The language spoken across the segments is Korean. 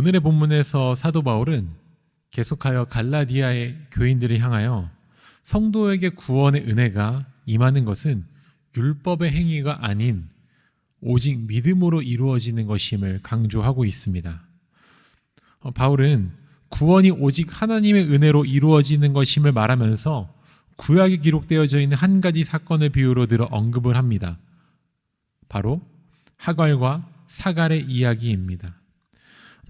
오늘의 본문에서 사도 바울은 계속하여 갈라디아의 교인들을 향하여 성도에게 구원의 은혜가 임하는 것은 율법의 행위가 아닌 오직 믿음으로 이루어지는 것임을 강조하고 있습니다. 어, 바울은 구원이 오직 하나님의 은혜로 이루어지는 것임을 말하면서 구약에 기록되어져 있는 한 가지 사건을 비유로 들어 언급을 합니다. 바로 하갈과 사갈의 이야기입니다.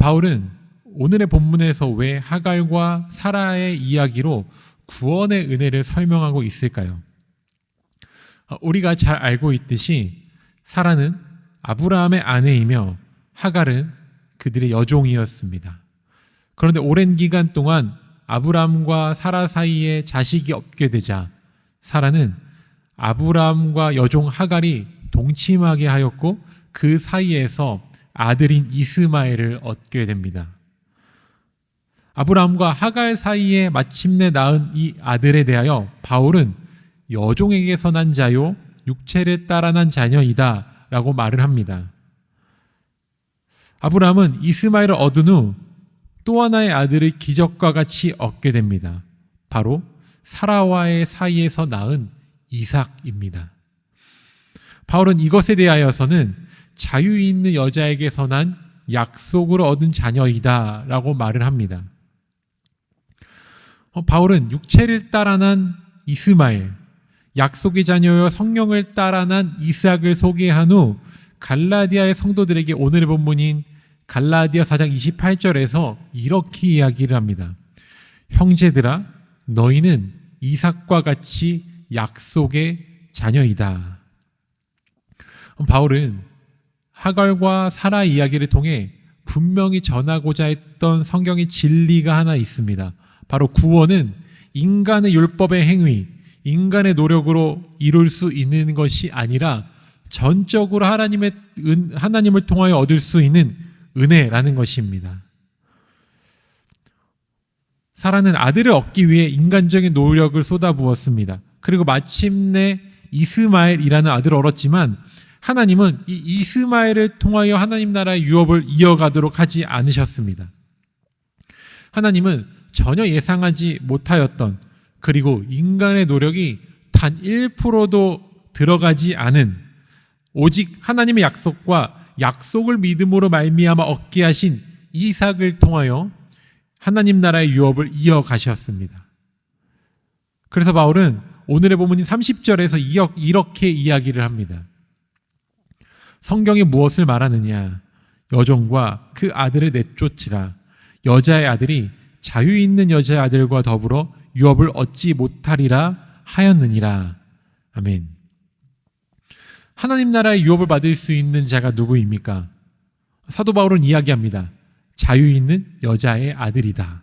바울은 오늘의 본문에서 왜 하갈과 사라의 이야기로 구원의 은혜를 설명하고 있을까요? 어, 우리가 잘 알고 있듯이 사라는 아브라함의 아내이며 하갈은 그들의 여종이었습니다. 그런데 오랜 기간 동안 아브라함과 사라 사이에 자식이 없게 되자 사라는 아브라함과 여종 하갈이 동침하게 하였고 그 사이에서 아들인 이스마엘을 얻게 됩니다. 아브라함과 하갈 사이에 마침내 낳은 이 아들에 대하여 바울은 여종에게서 난 자요 육체를 따라 난 자녀이다 라고 말을 합니다. 아브라함은 이스마엘을 얻은 후 또 하나의 아들을 기적과 같이 얻게 됩니다. 바로 사라와의 사이에서 낳은 이삭입니다. 바울은 이것에 대하여서는 자유 있는 여자에게서 난 약속으로 얻은 자녀이다 라고 말을 합니다. 어, 바울은 육체를 따라 난 이스마엘, 약속의 자녀여 성령을 따라 난 이삭을 소개한 후 갈라디아의 성도들에게 오늘의 본문인 갈라디아 4장 28절에서 이렇게 이야기를 합니다. 형제들아 너희는 이삭과 같이 약속의 자녀이다. 바울은 하갈과 사라 이야기를 통해 분명히 전하고자 했던 성경의 진리가 하나 있습니다. 바로 구원은 인간의 율법의 행위, 인간의 노력으로 이룰 수 있는 것이 아니라 전적으로 하나님의 은, 하나님을 통하여 얻을 수 있는 은혜라는 것입니다. 사라는 아들을 얻기 위해 인간적인 노력을 쏟아부었습니다. 그리고 마침내 이스마엘이라는 아들을 얻었지만 하나님은 이 이스마엘을 통하여 하나님 나라의 유업을 이어가도록 하지 않으셨습니다. 하나님은 전혀 예상하지 못하였던 그리고 인간의 노력이 단 1%도 들어가지 않은 오직 하나님의 약속과 약속을 믿음으로 말미암아 얻게 하신 이삭을 통하여 하나님 나라의 유업을 이어가셨습니다. 그래서 바울은 오늘의 본문인 30절에서 이렇게 이야기를 합니다. 성경이 무엇을 말하느냐? 여종과 그 아들을 내쫓으라. 여자의 아들이 자유 있는 여자의 아들과 더불어 유업을 얻지 못하리라 하였느니라. 아멘. 하나님 나라의 유업을 받을 수 있는 자가 누구입니까? 사도 바울은 이야기합니다. 자유 있는 여자의 아들이다.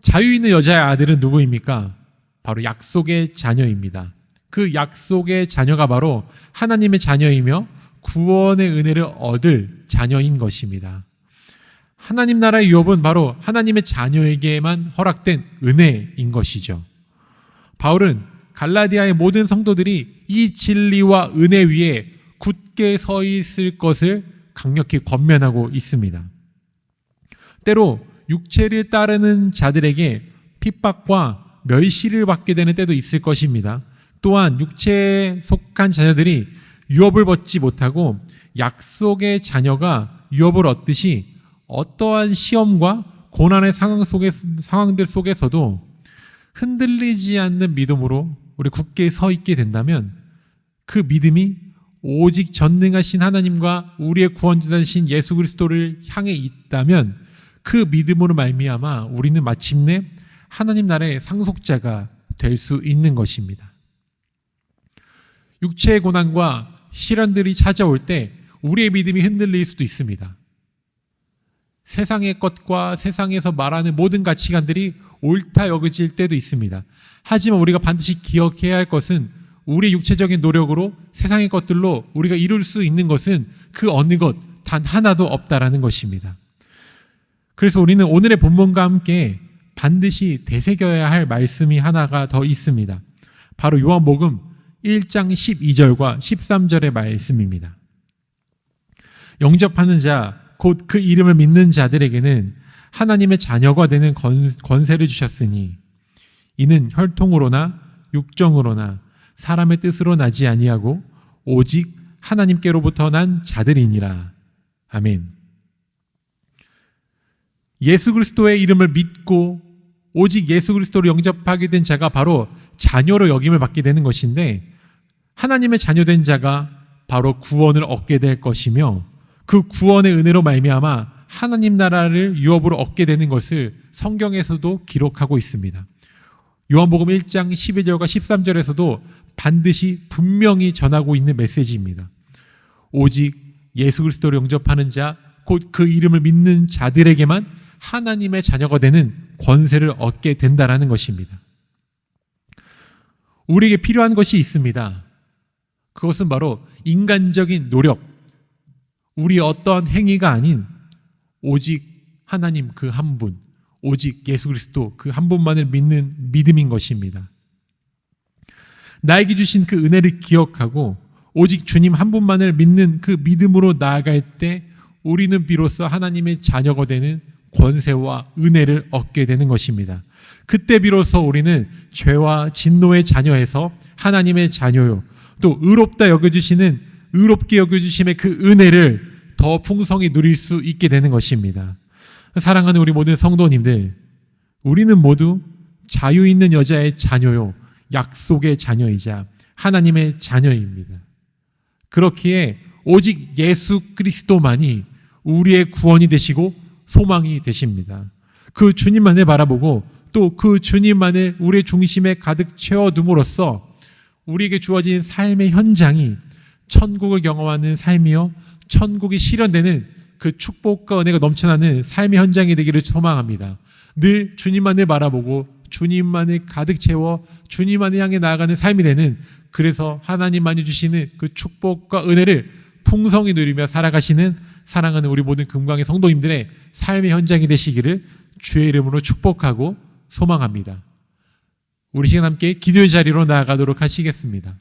자유 있는 여자의 아들은 누구입니까? 바로 약속의 자녀입니다. 그 약속의 자녀가 바로 하나님의 자녀이며 구원의 은혜를 얻을 자녀인 것입니다. 하나님 나라의 유업은 바로 하나님의 자녀에게만 허락된 은혜인 것이죠. 바울은 갈라디아의 모든 성도들이 이 진리와 은혜 위에 굳게 서 있을 것을 강력히 권면하고 있습니다. 때로 육체를 따르는 자들에게 핍박과 멸시를 받게 되는 때도 있을 것입니다. 또한 육체에 속한 자녀들이 유업을 받지 못하고 약속의 자녀가 유업을 얻듯이 어떠한 시험과 고난의 상황 속에, 상황들 속에서도 흔들리지 않는 믿음으로 우리 굳게 서 있게 된다면 그 믿음이 오직 전능하신 하나님과 우리의 구원자이신 예수 그리스도를 향해 있다면 그 믿음으로 말미암아 우리는 마침내 하나님 나라의 상속자가 될 수 있는 것입니다. 육체의 고난과 시련들이 찾아올 때 우리의 믿음이 흔들릴 수도 있습니다. 세상의 것과 세상에서 말하는 모든 가치관들이 옳다 여겨질 때도 있습니다. 하지만 우리가 반드시 기억해야 할 것은 우리 육체적인 노력으로 세상의 것들로 우리가 이룰 수 있는 것은 그 어느 것 단 하나도 없다라는 것입니다. 그래서 우리는 오늘의 본문과 함께 반드시 되새겨야 할 말씀이 하나가 더 있습니다. 바로 요한복음 1장 12절과 13절의 말씀입니다. 영접하는 자, 곧 그 이름을 믿는 자들에게는 하나님의 자녀가 되는 권, 권세를 주셨으니 이는 혈통으로나 육정으로나 사람의 뜻으로 나지 아니하고 오직 하나님께로부터 난 자들이니라. 아멘. 예수 그리스도의 이름을 믿고 오직 예수 그리스도를 영접하게 된 자가 바로 자녀로 여김을 받게 되는 것인데 하나님의 자녀된 자가 바로 구원을 얻게 될 것이며 그 구원의 은혜로 말미암아 하나님 나라를 유업으로 얻게 되는 것을 성경에서도 기록하고 있습니다. 요한복음 1장 12절과 13절에서도 반드시 분명히 전하고 있는 메시지입니다. 오직 예수 그리스도를 영접하는 자, 곧 그 이름을 믿는 자들에게만 하나님의 자녀가 되는 권세를 얻게 된다라는 것입니다. 우리에게 필요한 것이 있습니다. 그것은 바로 인간적인 노력, 우리의 어떠한 행위가 아닌 오직 하나님 그 한 분, 오직 예수 그리스도 그 한 분만을 믿는 믿음인 것입니다. 나에게 주신 그 은혜를 기억하고 오직 주님 한 분만을 믿는 그 믿음으로 나아갈 때 우리는 비로소 하나님의 자녀가 되는 권세와 은혜를 얻게 되는 것입니다. 그때 비로소 우리는 죄와 진노의 자녀에서 하나님의 자녀요. 또 의롭다 여겨주시는 의롭게 여겨주심의 그 은혜를 더 풍성히 누릴 수 있게 되는 것입니다. 사랑하는 우리 모든 성도님들, 우리는 모두 자유 있는 여자의 자녀요. 약속의 자녀이자 하나님의 자녀입니다. 그렇기에 오직 예수 그리스도만이 우리의 구원이 되시고 소망이 되십니다. 그 주님만을 바라보고 또 그 주님만을 우리의 중심에 가득 채워둠으로써 우리에게 주어진 삶의 현장이 천국을 경험하는 삶이요. 천국이 실현되는 그 축복과 은혜가 넘쳐나는 삶의 현장이 되기를 소망합니다. 늘 주님만을 바라보고 주님만을 가득 채워 주님만을 향해 나아가는 삶이 되는 그래서 하나님만이 주시는 그 축복과 은혜를 풍성히 누리며 살아가시는 사랑하는 우리 모든 금광의 성도님들의 삶의 현장이 되시기를 주의 이름으로 축복하고 소망합니다. 우리 시간 함께 기도의 자리로 나아가도록 하시겠습니다.